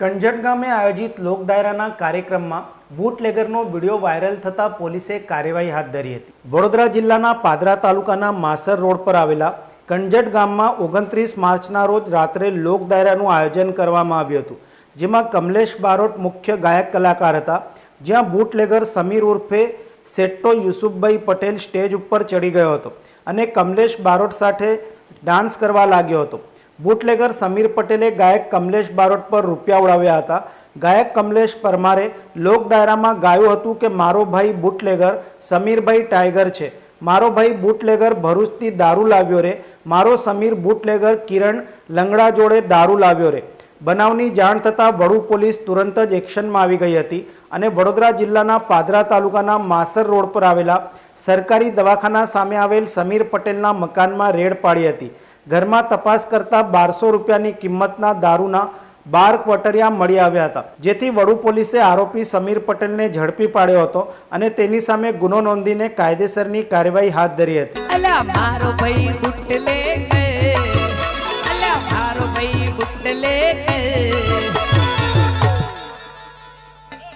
કંજટ ગામે આયોજિત લોકડાયરાના કાર્યક્રમમાં બુટલેગરનો વીડિયો વાયરલ થતાં પોલીસે કાર્યવાહી હાથ ધરી હતી. વડોદરા જિલ્લાના પાદરા તાલુકાના માસર રોડ પર આવેલા કંજટ ગામમાં ઓગણત્રીસ માર્ચના રોજ રાત્રે લોકડાયરાનું આયોજન કરવામાં આવ્યું હતું, જેમાં કમલેશ બારોટ મુખ્ય ગાયક કલાકાર હતા, જ્યાં બુટલેગર સમીર ઉર્ફે સેટ્ટો યુસુફભાઈ પટેલ સ્ટેજ ઉપર ચડી ગયો હતો અને કમલેશ બારોટ સાથે ડાન્સ કરવા લાગ્યો હતો. બુટલેગર સમીર પટેલે ગાયક કમલેશ બારોટ પર રૂપિયા ઉડાવ્યા હતા. ગાયક કમલેશ પરમારે લોક દાયરામાં ગાયું હતું કે, મારો ભાઈ બુટલેગર, સમીરભાઈ ટાઈગર છે. મારો ભાઈ બુટલેગર ભરૂચથી દારૂ લાવ્યો રે. મારો સમીર બુટલેગર કિરણ લંગડા જોડે દારૂ લાવ્યો રે. બનાવની જાણ થતાં વડુ પોલીસ તુરંત જ એક્શનમાં આવી ગઈ હતી અને વડોદરા જિલ્લાના પાદરા તાલુકાના માસર રોડ પર આવેલા સરકારી દવાખાના સામે આવેલ સમીર પટેલના મકાનમાં રેડ પાડી હતી. ઘરમાં તપાસ કરતા બારસો રૂપિયાની કિંમતના દારૂના બાર ક્વોટરિયા મળી આવ્યા હતા. જેથી વડુ પોલીસે આરોપી સમીર પટેલને ઝડપી પાડ્યો હતો અને તેની સામે ગુનો નોંધીને કાયદેસરની કાર્યવાહી હાથ ધરી હતી.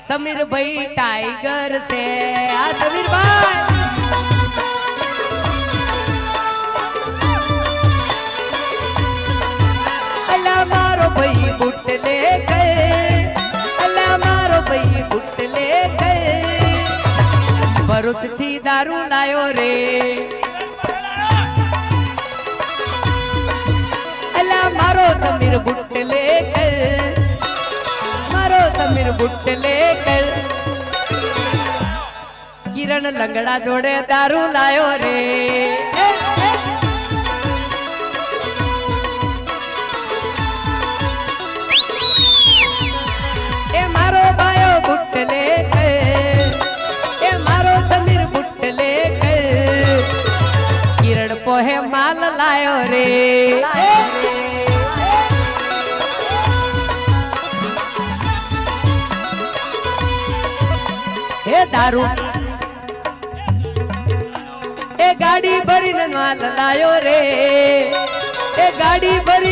સમીર ભાઈ ભાઈ ટાઈગર છે. આ સમીરભાઈ અલ્યા ભરૂચથી દારૂ લાયો રે. અલા, મારો સમીર બુટલે મારો સમીર બુટલે કર. કિરણ લંગડા જોડે દારૂ લાયો રે. માલ લાયો રે હે દારૂ એ ગાડી ભરીને માલ લાયો રે એ ગાડી ભરીને માલ લાયો રે